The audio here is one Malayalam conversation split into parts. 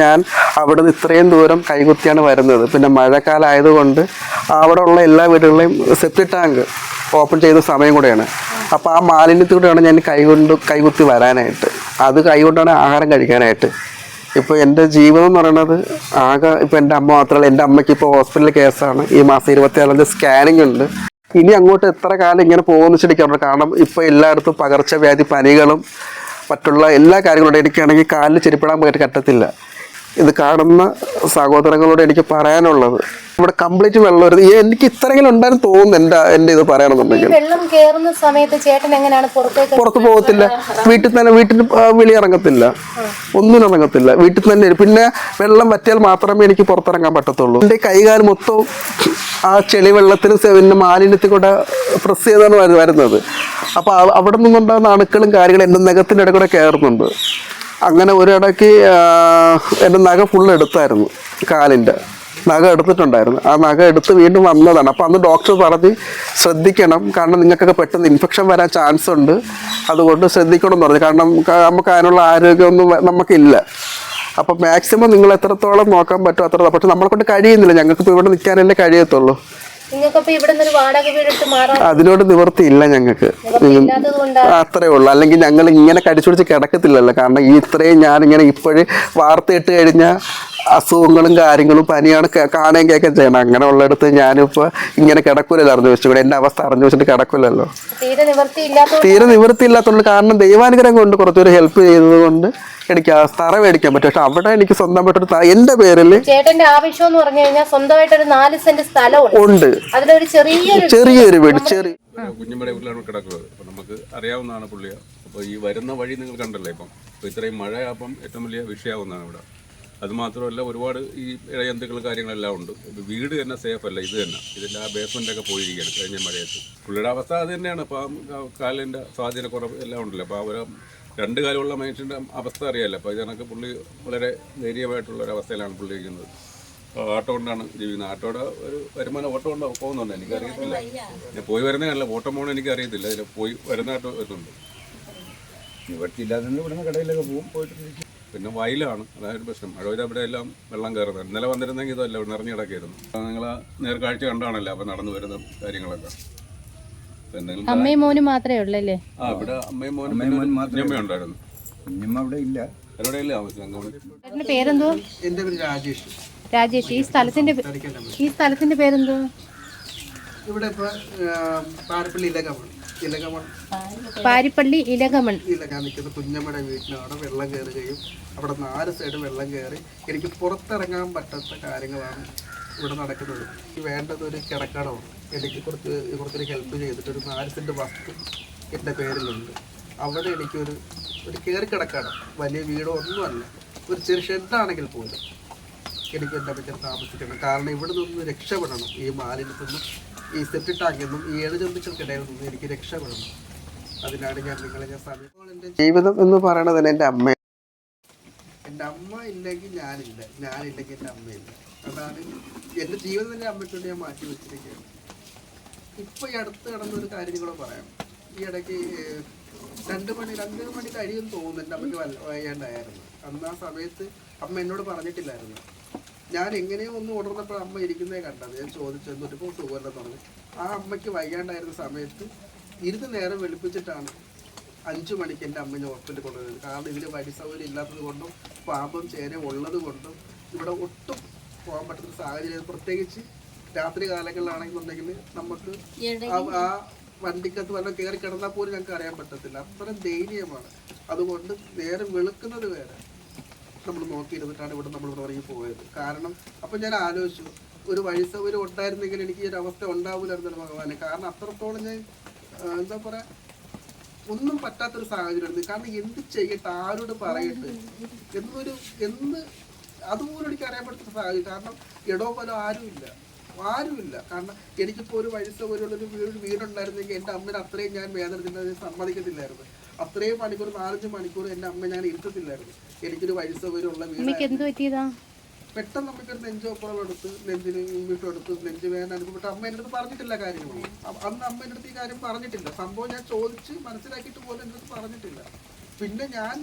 ഞാൻ അവിടെ നിന്ന് ഇത്രയും ദൂരം കൈകുത്തിയാണ് വരുന്നത്. പിന്നെ മഴക്കാലമായതുകൊണ്ട് അവിടെ ഉള്ള എല്ലാ വീടുകളെയും സെപ്റ്റി ടാങ്ക് ഓപ്പൺ ചെയ്ത സമയം കൂടെയാണ്. അപ്പോൾ ആ മാലിന്യത്തിലൂടെയാണ് ഞാൻ കൈകൊണ്ട് കൈകുത്തി വരാനായിട്ട്. അത് കൈകൊണ്ടാണ് ആഹാരം കഴിക്കാനായിട്ട്. ഇപ്പോൾ എന്റെ ജീവിതം എന്ന് പറയുന്നത് ആകെ ഇപ്പോൾ എന്റെ അമ്മ മാത്രമല്ല എന്റെ അമ്മയ്ക്ക് ഇപ്പോൾ ഹോസ്പിറ്റലിൽ കേസാണ് ഈ മാസം ഇരുപത്തിയാറാം തീയതി സ്കാനിങ് ഉണ്ട്. ഇനി അങ്ങോട്ട് എത്ര കാലം ഇങ്ങനെ പോകുമെന്ന് ചിന്തിക്കാറുണ്ട് കാരണം ഇപ്പോൾ എല്ലായിടത്തും പകർച്ചവ്യാധി പനികളും മറ്റുള്ള എല്ലാ കാര്യങ്ങളും എനിക്കാണെങ്കിൽ കാലിൽ ചെരുപ്പിടാൻ പോയിട്ട് കറ്റത്തില്ല ഇത് കാണുന്ന സഹോദരങ്ങളോട് എനിക്ക് പറയാനുള്ളത്. ഇവിടെ കംപ്ലീറ്റ് വെള്ളം ഒരു എനിക്ക് ഇത്രയെങ്കിലും ഉണ്ടായിരുന്നു തോന്നുന്നു എന്റെ എന്റെ ഇത് പറയണമെന്നുണ്ടെങ്കിൽ വെള്ളം കയറുന്ന സമയത്ത് ചേട്ടൻ എങ്ങനെയാണ് പുറത്തേക്ക് പുറത്ത് പോകത്തില്ല. വീട്ടിൽ തന്നെ വീട്ടിൽ വിളി ഇറങ്ങത്തില്ല. ഒന്നും ഇറങ്ങത്തില്ല. വീട്ടിൽ തന്നെ പിന്നെ വെള്ളം വറ്റിയാൽ മാത്രമേ എനിക്ക് പുറത്തിറങ്ങാൻ പറ്റത്തുള്ളൂ. എന്റെ കൈകാലം മൊത്തം ആ ചെളി വെള്ളത്തിന് പിന്നെ മാലിന്യത്തിൽ കൂടെ പ്രസ് ചെയ്താണ് വരുന്നത്. അപ്പോൾ അവിടെ നിന്നുണ്ടാകുന്ന അണുക്കളും കാര്യങ്ങളും എന്റെ നഖത്തിന്റെ ഇടയിൽ കൂടെ കയറുന്നുണ്ട് അങ്ങനെ ഒരിടയ്ക്ക് എന്റെ നഖ ഫുൾ എടുത്തായിരുന്നു കാലിന്റെ. നഖ എടുത്തിട്ടുണ്ടായിരുന്നു. ആ നഖ എടുത്ത് വീണ്ടും വന്നതാണ്. അപ്പോൾ അന്ന് ഡോക്ടർ പറഞ്ഞ് ശ്രദ്ധിക്കണം. കാരണം നിങ്ങൾക്കൊക്കെ പെട്ടെന്ന് ഇൻഫെക്ഷൻ വരാൻ ചാൻസ് ഉണ്ട്. അതുകൊണ്ട് ശ്രദ്ധിക്കണം എന്ന് പറഞ്ഞു. കാരണം നമുക്ക് അതിനുള്ള ആരോഗ്യമൊന്നും നമുക്കില്ല. അപ്പോൾ മാക്സിമം നിങ്ങൾ എത്രത്തോളം നോക്കാൻ പറ്റുമോ അത്ര പക്ഷെ നമ്മളെ കൊണ്ട് കഴിയുന്നില്ല. ഞങ്ങൾക്ക് ഇപ്പോൾ ഇവിടെ നിൽക്കാനല്ലേ കഴിയത്തുള്ളൂ. അതിനോട് നിവർത്തിയില്ല ഞങ്ങൾക്ക്. അത്രേ ഉള്ളു. അല്ലെങ്കിൽ ഞങ്ങൾ ഇങ്ങനെ കടിച്ചുപിടിച്ച് കിടക്കത്തില്ലല്ലോ. കാരണം ഈ ഇത്രയും ഇങ്ങനെ ഇപ്പോഴും വാർത്തയിട്ട് കഴിഞ്ഞാൽ അസുഖങ്ങളും കാര്യങ്ങളും പനിയാണ് കാണുകയും കേൾക്കുകയും ചെയ്യണം. അങ്ങനെ ഉള്ളിടത്ത് ഞാനിപ്പോൾ ഇങ്ങനെ കിടക്കൂലല്ലോ അറിഞ്ഞു വെച്ചുകൂടെ എന്റെ അവസ്ഥ അറിഞ്ഞു വെച്ചിട്ട് കിടക്കൂലല്ലോ. തീരെ നിവൃത്തി ഇല്ലാത്തതുകൊണ്ട് നിവൃത്തിയില്ലാത്തതുകൊണ്ട് കാരണം ദൈവാനുഗ്രഹം കൊണ്ട് കുറച്ചൊരു ഹെൽപ്പ് ചെയ്തത് കൊണ്ട് എനിക്ക് ആ തറ മേടിക്കാൻ പറ്റും. പക്ഷെ അവിടെ എനിക്ക് സ്വന്തമായിട്ടൊരു എന്റെ പേരിൽ ചേട്ടന്റെ ആവശ്യം എന്ന് പറഞ്ഞു കഴിഞ്ഞാൽ സ്വന്തമായിട്ട് ഒരു നാല് സെന്റ് സ്ഥലമുണ്ട്. ഉണ്ട്. അതിലൊരു ചെറിയൊരു ചെറിയൊരു വീട് ചെറിയ കുഞ്ഞമ്മയുടെ വീട്ടിലാണ് കിടക്കുന്നത്. അപ്പൊ നമുക്ക് അറിയാവുന്നതാണ് പുള്ളിയ. അപ്പോൾ ഈ വരുന്ന വഴി നിങ്ങൾ കണ്ടല്ലേ ഇപ്പം? ഇത്രയും ഇത്രയും മഴയാപ്പം ഏറ്റവും വലിയ വിഷയമാവുന്നതാണ് ഇവിടെ. അത് മാത്രമല്ല ഒരുപാട് ഈ ഇഴജന്തുക്കൾ കാര്യങ്ങളെല്ലാം ഉണ്ട്. വീട് തന്നെ സേഫ് അല്ല ഇത് തന്നെ. ഇതിന്റെ ആ ബേസ്മെന്റൊക്കെ പോയിരിക്കുകയാണ് കഴിഞ്ഞ മഴയത്ത്. പുള്ളിയുടെ അവസ്ഥ അത് തന്നെയാണ്. അപ്പം കാലിന്റെ സ്വാധീനക്കുറവ് എല്ലാം ഉണ്ടല്ലോ. അപ്പോൾ അവർ രണ്ട് കാലമുള്ള മനുഷ്യന്റെ അവസ്ഥ അറിയാമല്ലോ അപ്പോൾ ഇതിനൊക്കെ പുള്ളി വളരെ ധൈര്യമായിട്ടുള്ള ഒരു അവസ്ഥയിലാണ് പുള്ളി ഇരിക്കുന്നത്. ഓട്ടോ കൊണ്ടാണ് ജീവിക്കുന്നത്. ഓട്ടോയുടെ ഒരു വരുമാനം ഓട്ടോ കൊണ്ട് പോകുന്നുണ്ട്. എനിക്കറിയത്തില്ല. ഞാൻ പോയി വരുന്നതല്ല. ഓട്ടം പോകണം എനിക്കറിയത്തില്ല. ഇതിൽ പോയി വരുന്നതായിട്ട് വരുന്നുണ്ട്. നിവർത്തിയില്ലാതെ ഇവിടുന്ന് കടയിലൊക്കെ പോകും പോയിട്ട് പിന്നെ വയലാണ് അതായത് പ്രശ്നം. മഴ അവിടെ എല്ലാം വെള്ളം കയറുന്നത്. ഇന്നലെ വന്നിരുന്നെങ്കിൽ ഇതല്ല നിറഞ്ഞു കിടക്കായിരുന്നു. നിങ്ങൾ നേർക്കാഴ്ച കണ്ടാണല്ലോ അപ്പോൾ നടന്നു വരുന്ന കാര്യങ്ങളൊക്കെ. അമ്മയും മോനും മാത്രമേ ഉള്ളല്ലേ? ആ ഇവിടെ അമ്മയും മോനും അമ്മയും മോനും മാത്രമേ ഉണ്ടായിരുന്നു. കുഞ്ഞമ്മ അവിടെ ഇല്ല. എവിടെയല്ലേ ഇല്ല അങ്കോളി പേരെന്തോ? എന്റെ പേര് രാജേഷ്. രാജേഷ്. ഈ സ്ഥലത്തിന്റെ ഈ സ്ഥലത്തിന്റെ പേരെന്തോ? ഇവിടെ ഇപ്പോൾ പാരപ്പള്ളി ഇലകമൺ ഇലകമൺ. പാരിപ്പള്ളി ഇലകമൺ. ഇല്ല ഞാൻ നിൽക്കുന്ന കുഞ്ഞമ്മയുടെ അവിടെ വെള്ളം കയറുകയും അവിടെ നാല് സൈഡ് വെള്ളം കയറി. എനിക്ക് പുറത്തിറങ്ങാൻ പറ്റാത്ത കാര്യങ്ങളാണ് ഇവിടെ നടക്കുന്നത്. എനിക്ക് വേണ്ടത് ഒരു കിടക്കടവും എനിക്ക് കുറച്ച് കുറച്ചൊരു ഹെൽപ്പ് ചെയ്തിട്ട് ഒരു നാല് സെന്റ് വസ്തു എന്റെ പേരിലുണ്ട്. അവിടെ എനിക്കൊരു ഒരു കയറി കിടക്കണം വലിയ വീടോ ഒന്നുമല്ല ഒരു ചെറിയ ഷെഡാണെങ്കിൽ പോലും എനിക്ക് എന്റെ പറ്റി താമസിക്കണം. കാരണം ഇവിടെ നിന്ന് രക്ഷപ്പെടണം. ഈ മാലിന്യത്തിൽ നിന്നും ഈ സെപ്റ്റി ടാങ്കിൽ ഈ ഏഴ് ജന്തുക്കൾക്കിടയിൽ നിന്നും എനിക്ക് രക്ഷപ്പെടുന്നു. അതിനാണ് ഞാൻ നിങ്ങളെ ഞാൻ എന്റെ ജീവിതം എന്ന് പറയണത് എന്റെ അമ്മ എന്റെ അമ്മ ഇല്ലെങ്കിൽ ഞാനില്ല. ഞാനില്ലെങ്കിൽ എന്റെ അമ്മയില്ല. അതാണ് എന്റെ ജീവിതം തന്നെ അമ്മയ്ക്കൊണ്ട് ഞാൻ മാറ്റി വെച്ചിരിക്കുകയാണ്. ഇപ്പൊ ഈ അടുത്ത് കിടന്നൊരു കാര്യം നിങ്ങൾ പറയാം. ഈ ഇടയ്ക്ക് രണ്ട് മണി രണ്ട് മണി കഴിയും തോന്നുന്നു എന്റെ അമ്മയ്ക്ക് വയ്യാണ്ടായിരുന്നു അന്ന് ആ സമയത്ത് അമ്മ എന്നോട് പറഞ്ഞിട്ടില്ലായിരുന്നു. ഞാൻ എങ്ങനെയോ ഒന്ന് ഉണർന്നപ്പോൾ അമ്മ ഇരിക്കുന്നേ കണ്ടത്. ഞാൻ ചോദിച്ചു എന്നിട്ട് ഇപ്പോൾ സുഖമല്ലെന്ന് പറഞ്ഞു ആ അമ്മയ്ക്ക് വയ്യാണ്ടായിരുന്ന സമയത്ത് ഇരുന്ന് നേരം വെളുപ്പിച്ചിട്ടാണ് അഞ്ചു മണിക്ക് എന്റെ അമ്മ ഹോസ്പിറ്റലിൽ കൊണ്ടുവരുന്നത്. കാരണം ഇതിൽ വഴി സൗകര്യം ഇല്ലാത്തത് കൊണ്ടും പാമ്പും ചേന ഉള്ളത് കൊണ്ടും ഇവിടെ ഒട്ടും പോകാൻ പറ്റുന്ന സാഹചര്യം പ്രത്യേകിച്ച് രാത്രി കാലങ്ങളിലാണെന്നുണ്ടെങ്കിൽ നമുക്ക് ആ- വണ്ടിക്കത്ത് വണ്ടിക്കകത്ത് വല്ല കയറി കിടന്നാൽ പോലും ഞങ്ങൾക്ക് അറിയാൻ പറ്റത്തില്ല. അത്ര ദയനീയമാണ്. അതുകൊണ്ട് നേരം വെളുക്കുന്നത് വരെ നമ്മൾ നോക്കിയിരുന്നിട്ടാണ് ഇവിടെ നമ്മൾ ഇവിടെ ഇറങ്ങി പോയത്. കാരണം അപ്പം ഞാൻ ആലോചിച്ചു ഒരു വഴി സൗകര്യം ഉണ്ടായിരുന്നെങ്കിൽ എനിക്ക് ഈ ഒരു അവസ്ഥ ഉണ്ടാവില്ലായിരുന്നു ഭഗവാനെ. കാരണം അത്രത്തോളം ഞാൻ എന്താ പറയാ ഒന്നും പറ്റാത്തൊരു സാഹചര്യമായിരുന്നു. കാരണം എന്ത് ചെയ്യട്ടെ ആരോട് പറയട്ടെ എന്നൊരു എന്ന് അതുപോലും എനിക്ക് അറിയപ്പെടുത്തുന്ന സാഹചര്യം. കാരണം ഇടോ പോലും ആരുമില്ല ആരുമില്ല. കാരണം എനിക്കിപ്പോൾ ഒരു വഴി സൗകര്യമുള്ളൊരു വീട് വീടുണ്ടായിരുന്നെങ്കിൽ എന്റെ അമ്മനെ അത്രയും ഞാൻ വേദന സമ്മതിക്കത്തില്ലായിരുന്നു. അത്രയും മണിക്കൂർ നാലഞ്ച് മണിക്കൂർ എന്റെ അമ്മ ഞാൻ ഇരുത്തത്തില്ലായിരുന്നു. എനിക്കൊരു വയസ്സവരുള്ള സൗകര്യമുള്ള വീട് അമ്മയ്ക്ക് എന്ത് പറ്റിയതാ? പെട്ടെന്ന് നമുക്കൊരു നെഞ്ചോപ്പുറം എടുത്ത് നെഞ്ചിന് ഇമ്മിട്ട് എടുത്ത് നെഞ്ച് വേദന അനുഭവപ്പെട്ട് അമ്മ എന്റെ അടുത്ത് പറഞ്ഞിട്ടില്ല കാര്യങ്ങളും അന്ന് അമ്മ എന്റെ അടുത്ത് ഈ കാര്യം പറഞ്ഞിട്ടില്ല. സംഭവം ഞാൻ ചോദിച്ച് മനസ്സിലാക്കിയിട്ട് പോലും എന്റെ അടുത്ത് പറഞ്ഞിട്ടില്ല. പിന്നെ ഞാൻ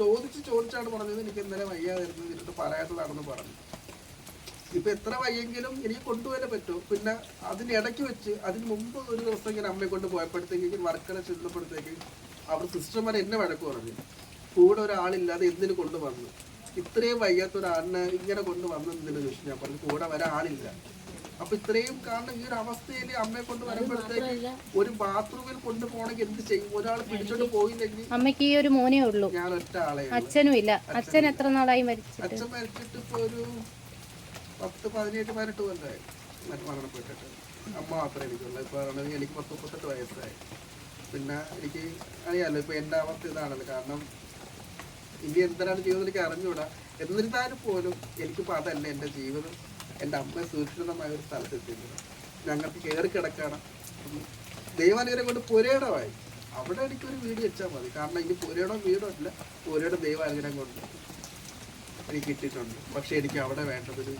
ചോദിച്ച് ചോദിച്ചാണ് പറഞ്ഞത് എനിക്ക് ഇന്നലെ വയ്യാതായിരുന്നു ഇതിട്ട് പറയാത്തതാണെന്ന് പറഞ്ഞു. ഇപ്പൊ എത്ര വയ്യെങ്കിലും എനിക്ക് കൊണ്ടുപോയാലേ പറ്റുമോ പിന്നെ അതിനിടയ്ക്ക് വെച്ച് അതിന് മുമ്പ് ഒരു ദിവസം ഇങ്ങനെ അമ്മയെ കൊണ്ട് പോയപ്പോഴത്തേക്ക് വർക്കറെ ചെന്നപ്പോഴത്തേക്ക് അവർ സിസ്റ്റർമാർ എന്നെ വഴക്ക് പറഞ്ഞു. കൂടെ ഒരാളില്ലാതെ എന്തിനു കൊണ്ടുവന്നു ഇത്രയും വയ്യാത്ത ഒരാളിനെ ഇങ്ങനെ കൊണ്ടുവന്നു എന്തിനു ചോദിച്ചു ഞാൻ പറഞ്ഞു കൂടെ വരാൻ ആളില്ല. അപ്പൊ ഇത്രയും കാരണം ഈ ഒരു അവസ്ഥയിൽ അമ്മയെ കൊണ്ട് വരുമ്പോഴത്തേക്ക് ഒരു ബാത്റൂമിൽ കൊണ്ടുപോകണമെങ്കിൽ എന്ത് ചെയ്യും? ഒരാൾ പിടിച്ചോണ്ട് പോയില്ലെങ്കിൽ അമ്മയ്ക്ക് ഈ ഒരു മോനേ ഉള്ളൂ. ഞാൻ ഒറ്റ ആളെ അച്ഛനും ഇല്ല. അച്ഛൻ എത്ര നാളായി മരിച്ചു അച്ഛൻ മരിച്ചിട്ട് ഇപ്പൊ ഒരു പത്ത് പതിനെട്ട് പതിനെട്ട് കൊല്ലായി. മര- മരണപ്പെട്ടിട്ട്. അമ്മ മാത്രമേ എനിക്കുള്ളൂ ഇപ്പൊ എനിക്ക് പത്ത് മുപ്പത്തെട്ട് വയസ്സായി. പിന്നെ എനിക്ക് അറിയാമല്ലോ ഇപ്പൊ എന്റെ അവസ്ഥ ഇതാണല്ലോ. കാരണം ഇനി എന്തിനാണ് ചെയ്യുന്നത് എനിക്ക് അറിഞ്ഞൂടാ എന്നിരുന്നാലും പോലും എനിക്കിപ്പോ അതല്ല എന്റെ ജീവിതം. എന്റെ അമ്മ സുരക്ഷിതമായ ഒരു സ്ഥലത്ത് എത്തിക്കുന്നത് ഞങ്ങൾക്ക് കയറി കിടക്കണം. ദൈവാനുഗ്രഹം കൊണ്ട് പുരയിടമായി. അവിടെ എനിക്കൊരു വീട് വെച്ചാൽ മതി. കാരണം ഇനി പുരയിടം വീടും ഇല്ല പുരയുടെ ദൈവാനുഗ്രഹം കൊണ്ട്. എനിക്ക് കിട്ടിയിട്ടുണ്ട് പക്ഷെ എനിക്ക് അവിടെ വേണ്ടതൊരു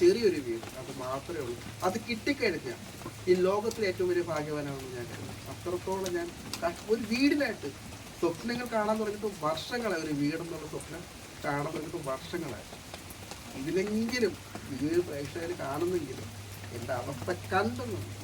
ചെറിയൊരു വീട് അത് മാത്രമേ ഉള്ളൂ. അത് കിട്ടിക്കഴിഞ്ഞാൽ ഈ ലോകത്തിലെ ഏറ്റവും വലിയ ഭാഗ്യവാനാണെന്ന് ഞാൻ അത്രത്തോളം ഞാൻ ഒരു വീടിനായിട്ട് സ്വപ്നങ്ങൾ കാണാൻ തുടങ്ങിയിട്ട് വർഷങ്ങളായി ഒരു വീടെന്നുള്ള സ്വപ്നം കാണാൻ തുടങ്ങിയിട്ട് വർഷങ്ങളായി. ഇതിലെങ്കിലും ഈ ഒരു പ്രേക്ഷകർ കാണുന്നെങ്കിലും എന്റെ അവസ്ഥ കണ്ടെന്നുണ്ട്